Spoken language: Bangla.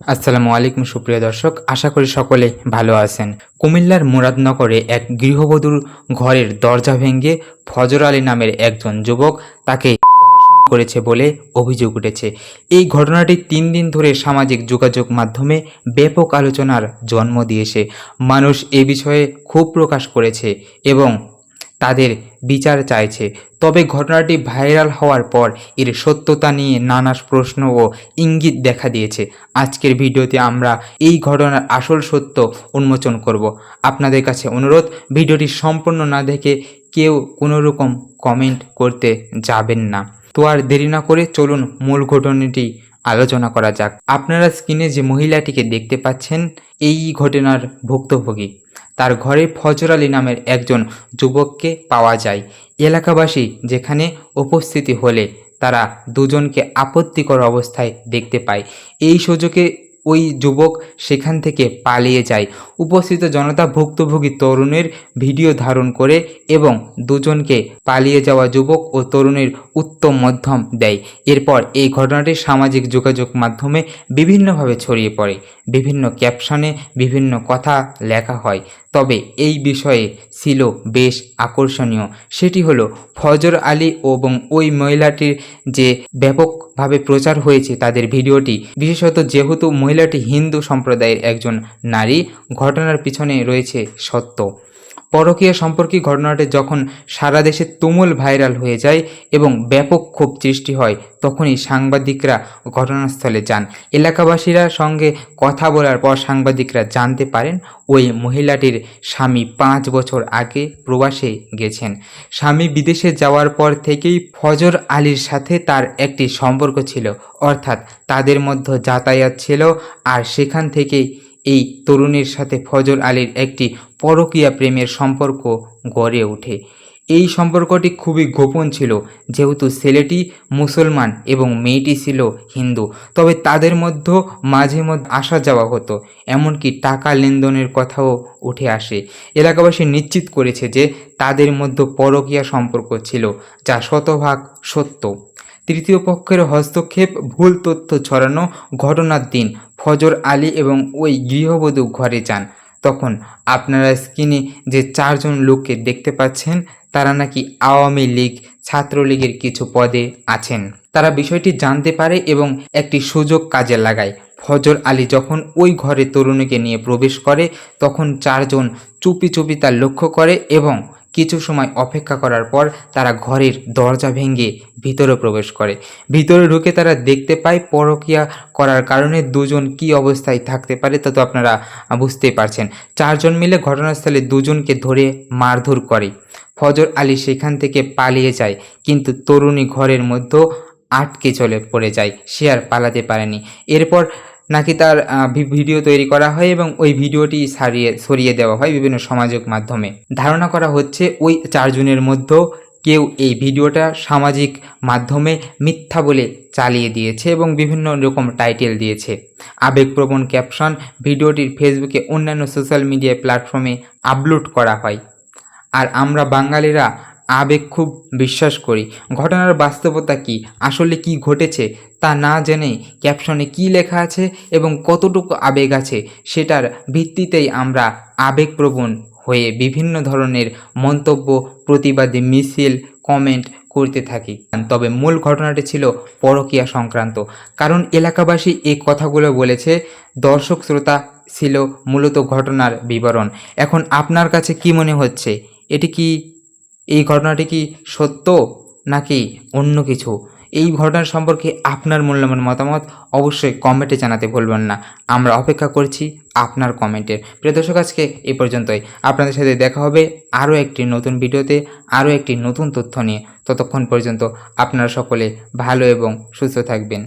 আসসালামু আলাইকুম, সুপ্রিয় দর্শক। আশা করি সকলে ভালো আছেন। কুমিল্লার মুরাদনগরে এক গৃহবধূর ঘরের দরজা ভেঙে ফজর আলী নামের একজন যুবক তাকে ধর্ষণ করেছে বলে অভিযোগ উঠেছে। এই ঘটনাটি তিন দিন ধরে সামাজিক যোগাযোগ মাধ্যমে ব্যাপক আলোচনার জন্ম দিয়েছে। মানুষ এ বিষয়ে ক্ষোভ প্রকাশ করেছে এবং তাদের বিচার চাইছে। তবে ঘটনাটি ভাইরাল হওয়ার পর এর সত্যতা নিয়ে নানা প্রশ্ন ও ইঙ্গিত দেখা দিয়েছে। আজকের ভিডিওতে আমরা এই ঘটনার আসল সত্য উন্মোচন করব। আপনাদের কাছে অনুরোধ, ভিডিওটি সম্পূর্ণ না দেখে কেউ কোনো রকম কমেন্ট করতে যাবেন না। তো আর দেরি না করে চলুন মূল ঘটনাটি আলোচনা করা যাক। আপনারা স্ক্রিনে যে মহিলাটিকে দেখতে পাচ্ছেন, এই ঘটনার ভুক্তভোগী। তার ঘরে ফজর আলী নামের একজন যুবককে পাওয়া যায়। এলাকাবাসী যেখানে উপস্থিতি হলে তারা দুজনকে আপত্তিকর অবস্থায় দেখতে পায়। এই সুযোগে ওই যুবক সেখান থেকে পালিয়ে যায়। উপস্থিত জনতা ভুক্তভোগী তরুণের ভিডিও ধারণ করে এবং দুজনকে পালিয়ে যাওয়া যুবক ও তরুণের উত্তম মধ্যম দেয়। এরপর এই ঘটনাটি সামাজিক যোগাযোগ মাধ্যমে বিভিন্নভাবে ছড়িয়ে পড়ে। বিভিন্ন ক্যাপশনে বিভিন্ন কথা লেখা হয়। তবে এই বিষয়ে ছিল বেশ আকর্ষণীয়। সেটি হলো, ফজর আলী এবং ওই মহিলাটির যে ব্যাপকভাবে প্রচার হয়েছে তাদের ভিডিওটি, বিশেষত যেহেতু মহিলাটি হিন্দু সম্প্রদায়ের একজন নারী। ঘটনার পিছনে রয়েছে সত্য। পরকীয়া সম্পর্কে ঘটনাটি যখন সারা দেশে তুমুল ভাইরাল হয়ে যায় এবং ব্যাপক ক্ষোভ সৃষ্টি হয়, তখনই সাংবাদিকরা ঘটনাস্থলে যান। এলাকাবাসীরা সঙ্গে কথা বলার পর সাংবাদিকরা জানতে পারেন, ওই মহিলাটির স্বামী পাঁচ বছর আগে প্রবাসে গেছেন। স্বামী বিদেশে যাওয়ার পর থেকেই ফজর আলীর সাথে তার একটি সম্পর্ক ছিল, অর্থাৎ তাদের মধ্যে যাতায়াত ছিল আর সেখান থেকেই এই তরুণীর সাথে ফজর আলীর একটি পরকীয়া প্রেমের সম্পর্ক গড়ে ওঠে। এই সম্পর্কটি খুবই গোপন ছিল, যেহেতু ছেলেটি মুসলমান এবং মেয়েটি ছিল হিন্দু, তবে তাদের মধ্যে মাঝে মধ্যে আসা যাওয়া হতো, এমনকি টাকা লেনদেনের কথাও উঠে আসে। এলাকাবাসী নিশ্চিত করেছে যে তাদের মধ্যে পরকীয়া সম্পর্ক ছিল, যা শতভাগ সত্য। তৃতীয় পক্ষের হস্তক্ষেপ, ভুল তথ্য ছড়ানো, ঘটনার দিন, ফজর আলী এবং ওই গৃহবধূ ঘরে যান। তখন আপনারা স্ক্রিনে যে চারজন লোককে দেখতে পাচ্ছেন, তারা নাকি আওয়ামী লীগ, ছাত্রলীগের কিছু পদে আছেন। তারা বিষয়টি জানতে পারে এবং একটি সুযোগ কাজে লাগায়। ফজর আলী যখন ওই ঘরে তরুণীকে নিয়ে প্রবেশ করে, তখন চারজন চুপি চুপি তা লক্ষ্য করে এবং কিছু সময় অপেক্ষা করার পর তারা ঘরের দরজা ভেঙে ভিতরে প্রবেশ করে। ভিতরে ঢুকে তারা দেখতে পায় পরকিয়া করার কারণে দুজন কি অবস্থায় থাকতে পারে তা তো আপনারা বুঝতেই পারছেন। চারজন মিলে ঘটনাস্থলে দুজনকে ধরে মারধর করে। ফজর আলী সেখান থেকে পালিয়ে যায়, কিন্তু তরুণী ঘরের মধ্যে আটকে চলে, পড়ে যায়। সে আর পালাতে পারেনি। এরপর নাকি তার ভিডিও তৈরি করা হয় এবং ওই ভিডিওটি সারিয়ে, সরিয়ে দেওয়া হয় বিভিন্ন সামাজিক মাধ্যমে। ধারণা করা হচ্ছে ওই চারজনের মধ্যেও কেউ এই ভিডিওটা সামাজিক মাধ্যমে মিথ্যা বলে চালিয়ে দিয়েছে এবং বিভিন্ন রকম টাইটেল দিয়েছে। আবেগপ্রবণ ক্যাপশন ভিডিওটির ফেসবুকে অন্যান্য সোশ্যাল মিডিয়া প্ল্যাটফর্মে আপলোড করা হয়। আর আমরা বাঙালিরা আবেগ খুব বিশ্বাস করি। ঘটনার বাস্তবতা কি? আসলে কি ঘটেছে? তা না জেনে ক্যাপশনে কি লেখা আছে এবং কতটুকু আবেগ আছে সেটার ভিত্তিতেই আমরা আবেগপ্রবণ হয়ে বিভিন্ন ধরনের মন্তব্য, প্রতিবাদী মিছিল কমেন্ট করতে থাকি। তবে মূল ঘটনাটি ছিল পরকীয়া সংক্রান্ত। কারণ এলাকাবাসী এই কথাগুলো বলেছে, দর্শক শ্রোতা ছিল মূলত ঘটনার বিবরণ। এখন আপনার কাছে কি মনে হচ্ছে? এটি কি এই ঘটনাটি কি সত্য নাকি অন্য কিছু? এই ঘটনার সম্পর্কে আপনার মূল্যবান মতামত অবশ্যই কমেন্টে জানাতে ভুলবেন না। আমরা অপেক্ষা করছি আপনার কমেন্টের। প্রিয় দর্শক, আজকে এই পর্যন্তই। আপনাদের সাথে দেখা হবে আরও একটি নতুন ভিডিওতে, আরও একটি নতুন তথ্য নিয়ে। ততক্ষণ পর্যন্ত আপনারা সকলে ভালো এবং সুস্থ থাকবেন।